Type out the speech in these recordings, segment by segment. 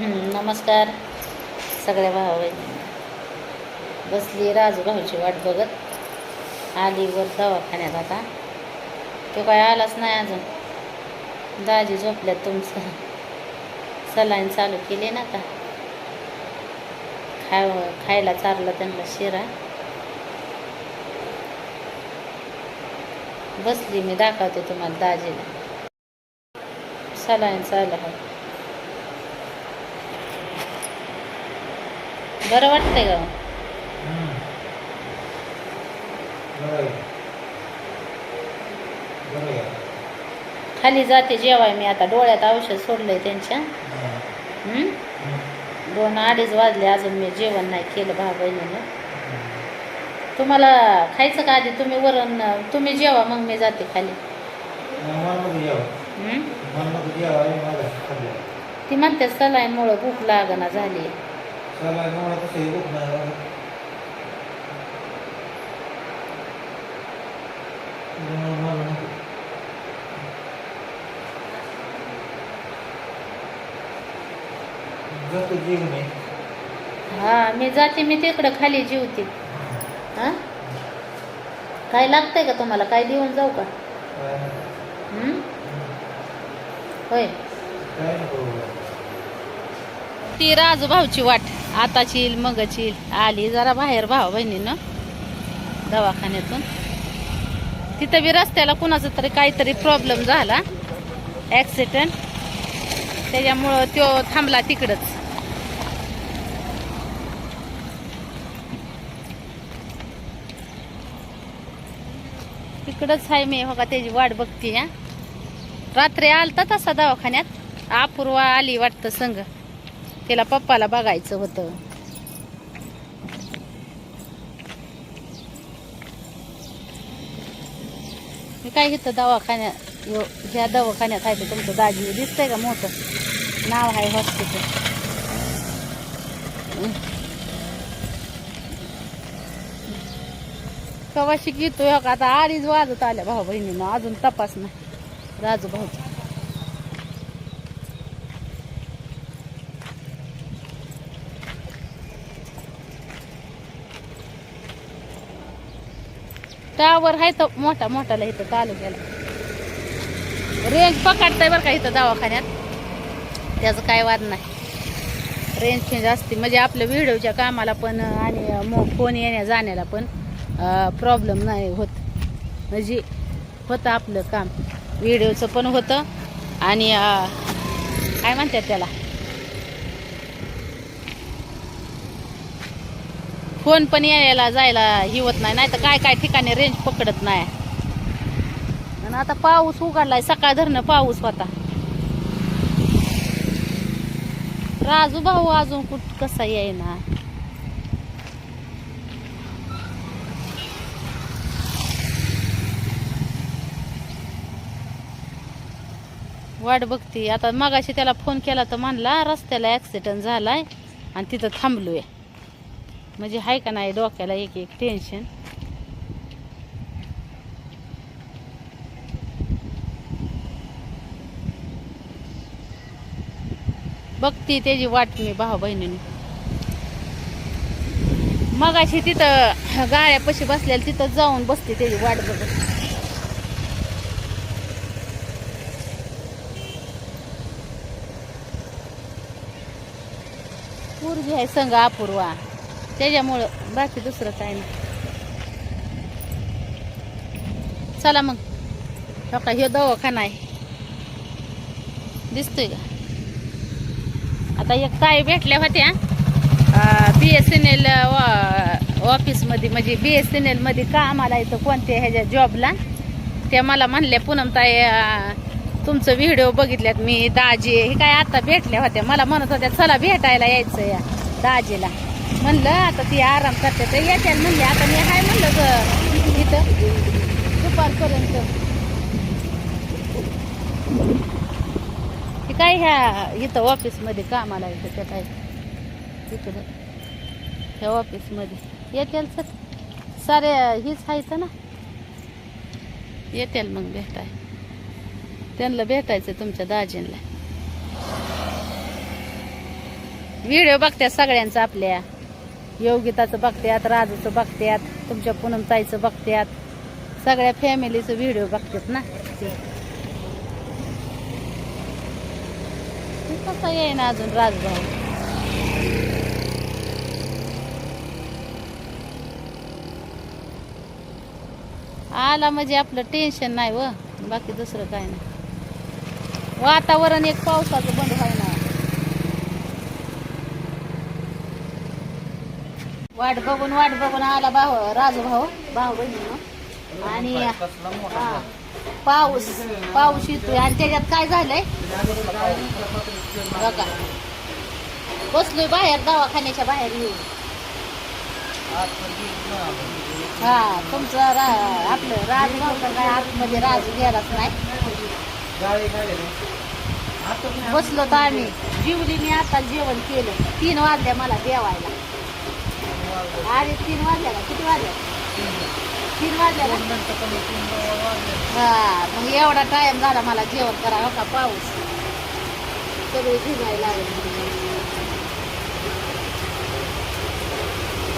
नमस्कार. सगळ्या भावा बसली राजू भाऊची वाट बघत. आली वर दवाखान्यात आता. तो काय आलाच नाही अजून. दाजी झोपल्यात तुमचं. सलाईन चालू केली ना आता. खाय खायला चारला त्यांना शिरा. बसली मी दाखवते तुम्हाला दाजीला. सलाईन चालू आहे. बरं वाटतंय का खाली जाते जेवाय मी आता. डोळ्यात औषध सोडलंय त्यांच्या. हम्म? दोन अडीच वाजले अजून मी जेवण नाही केलं भाऊ बहिणीनं. तुम्हाला खायचं का आधी? तुम्ही वरण तुम्ही जेवा मग मी जाते खाली? ती म्हणते सलाईनमुळं भूक लागना झाली. हा मी जाते मी तिकडं खाली जेवते. हा? काय लागतंय का तुम्हाला? काय देऊन जाऊ का? होय. ती राजू भाऊची वाट. आताच येईल मगच येईल. आली जरा बाहेर भाऊ बहिणीनं दवाखान्यातून. तिथं बी रस्त्याला कुणाचा तरी काहीतरी प्रॉब्लेम झाला. ॲक्सिडेंट त्याच्यामुळं तो थांबला तिकडंच. तिकडंच आहे मी बघा त्याची वाट बघते रात्री आलता तसा दवाखान्यात. अपूर्वा आली वाटतं संग. त्याला पप्पाला बघायचं होतं. मी काय घेतं दवाखान्यात ह्या दवाखान्यात आहे ते तुमचं दाजी. दिसतंय का मोठं? नाव आहे हॉस्पिटल कवाशी घेतोय हो आता अडीच वाजत आल्या भाऊ बहिणीनं. अजून तपास नाही. राजू भाऊ टावर आहे तर मोठा मोठाला इथं तालुक्याला. रेंज पकडताय बरं का इथं दवाखान्यात. त्याचं काय वाद नाही. रेंज फेंज असते. म्हणजे आपल्या व्हिडिओच्या कामाला पण आणि फोन येण्या जाण्याला पण प्रॉब्लेम नाही होत. म्हणजे होतं आपलं काम. व्हिडिओचं पण होतं आणि काय म्हणतात त्याला? फोन पण यायला जायला ही होत नाही. नाही तर काय काय ठिकाणी रेंज पकडत नाही. आणि आता पाऊस उघडलाय. सकाळ धरणं पाऊस होता. राजू भाऊ अजून कुठ कसा येईना? वाट बघते. आता मगाशी त्याला फोन केला तर म्हणला रस्त्याला ऍक्सिडेंट झालाय आणि तिथं थांबलोय. म्हणजे आहे का नाही डोक्याला एक एक टेन्शन बघती त्याची वाट मी भाऊ बहिणीने. मगाशी तिथं गाड्यापाशी बसल्याला तिथं जाऊन बसते त्याची वाट बघत. पूर्वी आहे संघ अपूर्वा. त्याच्यामुळं बाकी दुसरं काय नाही. चला मग. हो का दवाखाना आहे. दिसतोय का? आता एक ताई भेटल्या होत्या. बी एस एन एल ऑफिसमध्ये म्हणजे बी एस एन एलमध्ये कामाला येतं कोणत्या ह्याच्या जॉबला त्या मला म्हणल्या पूनम ताई तुमचं व्हिडिओ बघितल्यात मी दाजी. हे काय आता भेटल्या होत्या. मला म्हणत होत्या चला भेटायला यायचं या दाजीला. म्हणलं आता ती आराम करते. तर येते म्हणले आता मी हाय म्हणलं ग इथं दुपारपर्यंत. हे काय ह्या इथं ऑफिसमध्ये कामाला येतं त्या काय इकडं ह्या ऑफिसमध्ये. येते सर सारे हीच आहेत ना? येते मग भेटाय. त्यांना भेटायचं तुमच्या दाजींला. व्हिडिओ बघतात सगळ्यांचा आपल्या. योगिताचं बघतात राजूचं बघतात तुमच्या पूनमताईचं बघतात सगळ्या फॅमिलीचं व्हिडिओ बघतात ना. ते कसं येईना अजून राजभाऊ आला म्हणजे आपलं टेन्शन नाही व बाकी दुसरं काय नाही. वातावरण एक पावसाचं बंद व्हाय वाट बघून वाट बघून आला भाऊ राजू भाऊ भाऊ बहिणी आणि हा, पाऊस पाऊस येतोय. आणि त्याच्यात काय झालंय? बघा. बसलोय बाहेर दवाखान्याच्या बाहेर येऊन. हा तुमचं रा आपलं राजू भाऊ तर काय आतमध्ये राजू गेलाच नाही. बसलो तर आम्ही. जीवली मी आता जेवण केलं. तीन वाजल्या मला जेवायला. अरे तीन वाजल्या किती वाजल्या तीन वाजल्या हा मग एवढा टाइम झाला मला जेवण करा का पाऊस? सगळी भिजायला लागले.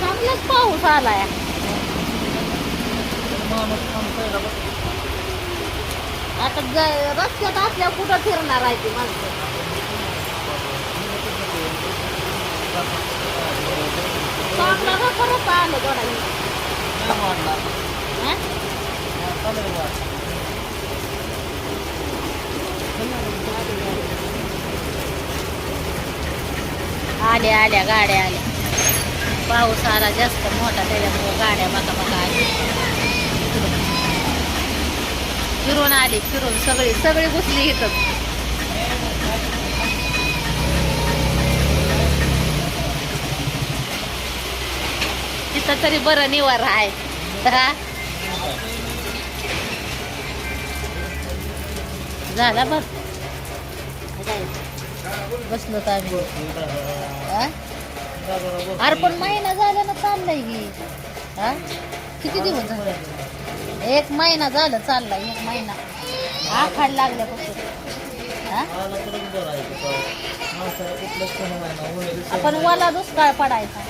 चांगलाच पाऊस आलाय. आता रस्त्यात असल्या कुठं फिरणार आहे ती माणसं? का परत आलं आल्या आल्या गाड्या. आल्या पाऊस आला जास्त मोठा त्याच्यामुळे गाड्या बघा बघा आल्या फिरून आली फिरून सगळी सगळी घुसली इथं. तिथं तरी बरं निवार आहे. हा? झाला बर बसलो तर आम्ही अरे पण महिना झाला ना चाललाय ही. हा? किती दिवस झाले? एक महिना झालं चाललाय एक महिना. आखाड लागल्यापासून फक्त. आपण वाला दुष्काळ पडायचा.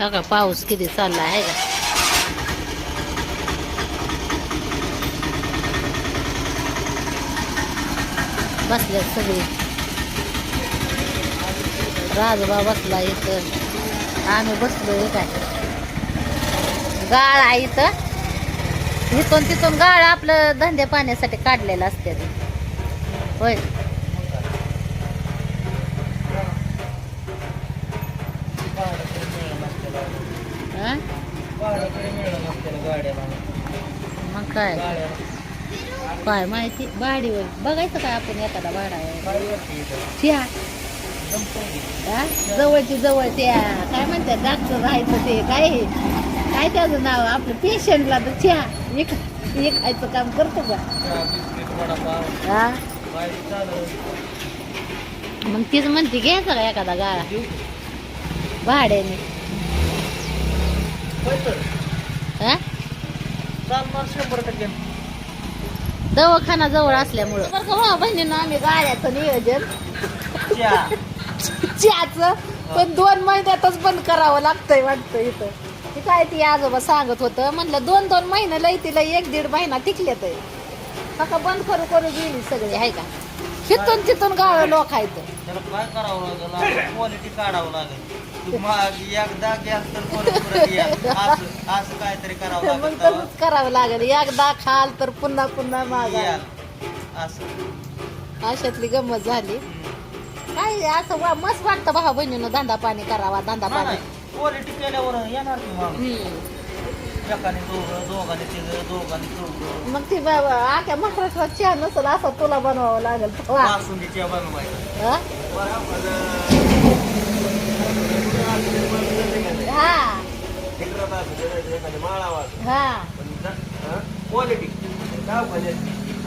बघा पाऊस किती चालला आहे का बसले सगळे. राजबा बसला इथं. आम्ही बसलो काय गाळ आहे इथं. इथून तिथून गाळ आपलं धंदे पाण्यासाठी काढलेलं असते ते. होय? मग काय? काय माहिती? भाडीवर बघायचं काय आपण एखादा भाडा? जवळची जवळ त्या काय म्हणतात डॉक्टर राहायचं ते काय? काय त्याचं नाव? आपलं पेशंटला तर चहा एक खायचं काम करतो का? हा? मग तीच म्हणते घ्यायचा का एखादा गाळा. भाड्याने. हा? शंभर टक्के. दवाखाना जवळ असल्यामुळं. बरं का हो बहिणीनं आम्ही गाड्याचं नियोजन. चहाचं. पण दोन महिन्यातच बंद करावं लागतंय वाटतं इथं. ते काय ती आजोबा सांगत होतं म्हणलं दोन दोन महिने लई तिला एक दीड महिना टिकले तर का बंद करू करू गेली सगळी आहे का? तिथून तिथून गाव लोक आहेत. त्याला काय करावं लागेल? क्वालिटी काढावं लागेल. एकदा गॅस तर परत परत या. असं. असं काहीतरी करावं मग तेव्हा तसंच करावं लागेल. एकदा खाल तर पुन्हा पुन्हा मागा. असं. अशातली गंमत झाली. काय असं वा- मस्त वाटतं भाऊ बहिणीनं धंदा पाणी करावा धंदा पाणी. क्वालिटी केल्यावर येणार की मग हम्म. एकाने दोघं दोघांनी तिघं दोघांनी चौघं. मग ती बाबा आख्या महाराष्ट्रात चहा नसेल असं तुला बनवावं लागेल वा. बासुंदीच्या बनवायचं. हा? हा. हा. क्वालिटी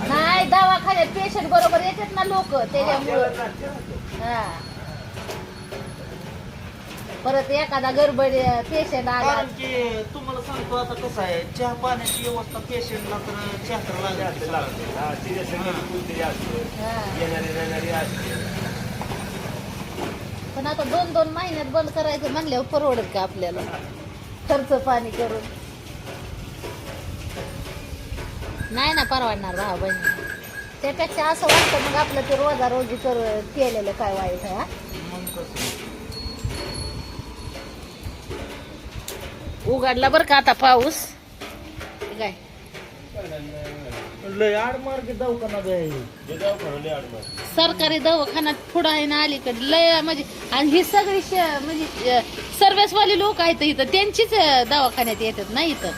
नाही दवाखान्यात पेशंट बरोबर येतात ना लोक त्याच्यामुळं. हा. परत एखादा गडबड पेशंट आला. कारण की तुम्हाला सांगतो आता कसं आहे चहा पाण्याची व्यवस्था पेशंटला तर चहा लागते हा. पण आता दोन दोन महिन्यात बंद करायचं म्हणल्यावर परवडत का आपल्याला? खर्च पाणी करून. नाही ना परवडणार भाव बहिणी. त्यापेक्षा असं वाटतं मग आपलं ते रोजा रोजी कर केलेलं काय वाईट आहे हा? मग कसं उघडला बरं का आता पाऊस? काय? लय आडमार्ग दवाखाना आहे सरकारी दवाखान्यात पुढं आहे ना अलीकडे. लय म्हणजे आणि ही सगळी श- म्हणजे सर्व्हिसवाली लोक आहेत इथं. त्यांचीच अं, दवाखान्यात येतात ना इथं.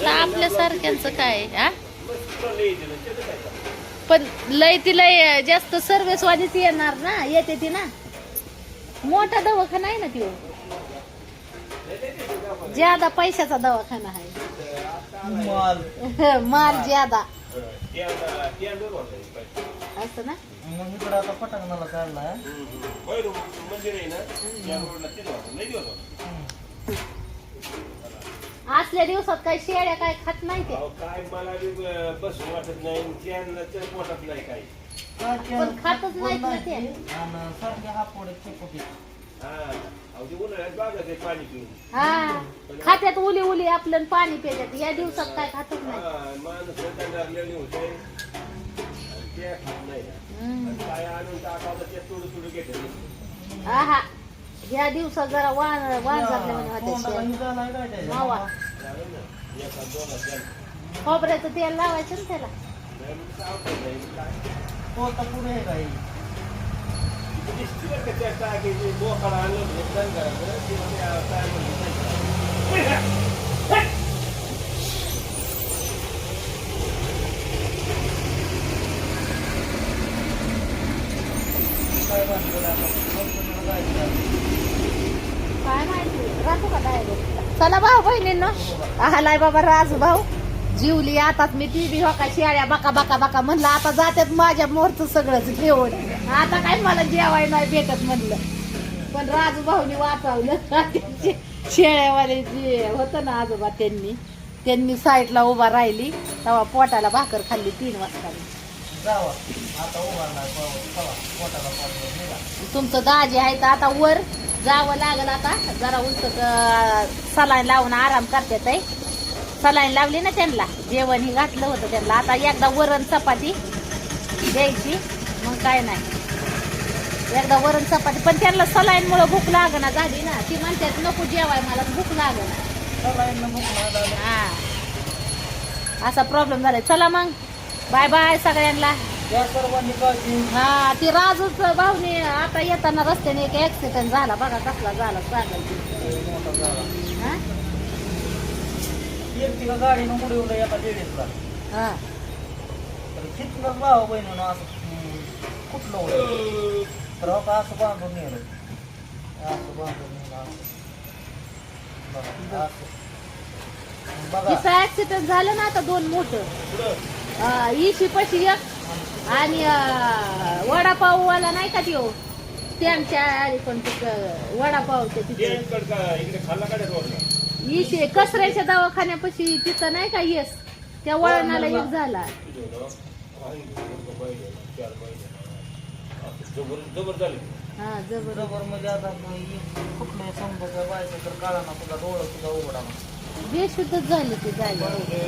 तर आपल्यासारख्यांचं काय हा? पण लय ती लय अं, जास्त सर्व्हिसवालीच येणार ना येते ती ना. मोठा दवाखाना आहे ना ती ज्यादा पैशाचा दवाखाना आहे. माल. माल ज्यादा. असं ना? मग इकडं आता पटांगणाला काढलाय असल्या दिवसात काही शेळ्या काय खात नाही ते काय मला बी बस वाटत नाही. त्यांना तर पोटात नाही काही. पण खातच नाहीत ना ते. आणि सारखे हापोडे चकोटी हा अहो ते हा. खात्यात उली उली आपलं पाणी पितात या दिवसात काय खातच नाही. हा माणूस दंडारलेले होते. आणि ते खात नाही. घेते. आहा. या दिवसात जरा वाण वाण झाले ही? मावा. खोबऱ्याचं तेल लावायचं ना त्याला. चला भाऊ बहिणींना. आलाय बाबा राज भाऊ. जीवली आताच मी ती बी होका शिळ्या बाका बाका बाका म्हणलं आता जात्यात माझ्या मोरचं सगळंच घेऊन. आता काय मला जेवाय नाही भेटत म्हणलं. पण राजू भाऊनी वाचवलं. शेळ्यावाले जे होतं ना आजोबा त्यांनी त्यांनी साईडला उभा राहिली तेव्हा पोटाला भाकर खाल्ली तीन वाजता. तुमचं दाजी आहे तर आता वर जावं लागल आता. जरा उंच सलाईन लावून आराम करतात आहे सलाईन लावली ना त्यांना. जेवण ही घातलं होतं त्यांना. आता एकदा वरण चपाती द्यायची. मग काय नाही. एकदा वरण चपाती. पण त्यांना सलाईन मुळे भूक लागना झाली ना. ती म्हणतात नको जेवाय मला भूक लागना. हा. असा प्रॉब्लेम झालाय. चला मग. बाय बाय सगळ्यांना हा ती राजूच भाऊने आता येताना रस्त्याने एक ऍक्सिडेंट झाला. बघा कसला झाला हा? हा. तिथलं भाऊ बहिणीनं असं कुठलं बघा असं बघा तिचा ऍक्सिडेंट झालं ना आता दोन मोठं इशी पशी एक आणि अं, वडापाववाला नाही का त्यो त्यांच्या पण वडापावच्या ते तिथे इकडं का इकडे खाल्ला का त्या रोडला इशे कसऱ्याच्या दवाखान्यापाशी तिथं नाही का येस त्या वळणाला एक झाला जबर जबर झाले. हा जबर. म्हणजे आता कुठलं समजा व्हायचं तर काळा ना तुझा डोळं सुद्धा उघडा ना बेशुद्धच झाली ती जागी. बरोबर